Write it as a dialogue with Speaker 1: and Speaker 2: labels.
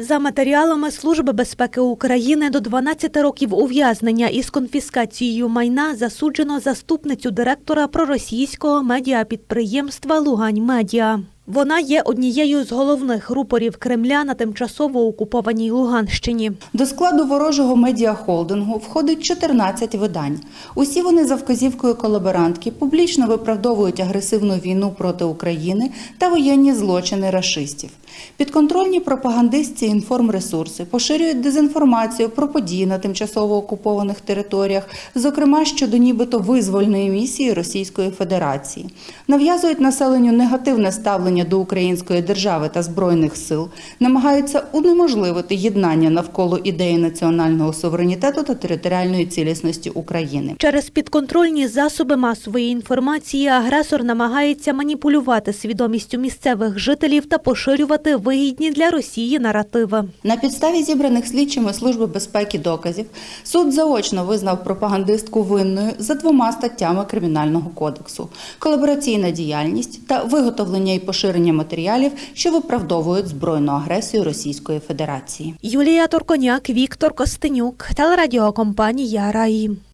Speaker 1: За матеріалами Служби безпеки України до 12 років ув'язнення із конфіскацією майна засуджено заступницю директора проросійського медіапідприємства Лугань Медіа. Вона є однією з головних рупорів Кремля на тимчасово окупованій Луганщині.
Speaker 2: До складу ворожого медіахолдингу входить 14 видань. Усі вони за вказівкою колаборантки публічно виправдовують агресивну війну проти України та воєнні злочини рашистів. Підконтрольні пропагандистці інформресурси поширюють дезінформацію про події на тимчасово окупованих територіях, зокрема щодо нібито визвольної місії Російської Федерації, нав'язують населенню негативне ставлення до української держави та збройних сил, намагаються унеможливити єднання навколо ідеї національного суверенітету та територіальної цілісності України.
Speaker 1: Через підконтрольні засоби масової інформації агресор намагається маніпулювати свідомістю місцевих жителів та поширювати вигідні для Росії наративи.
Speaker 2: На підставі зібраних слідчими Служби безпеки доказів суд заочно визнав пропагандистку винною за двома статтями Кримінального кодексу: колабораційна діяльність та виготовлення і поширення матеріалів, що виправдовують збройну агресію Російської Федерації.
Speaker 1: Юлія Торконяк, Віктор Костенюк, телерадіокомпанія Раї.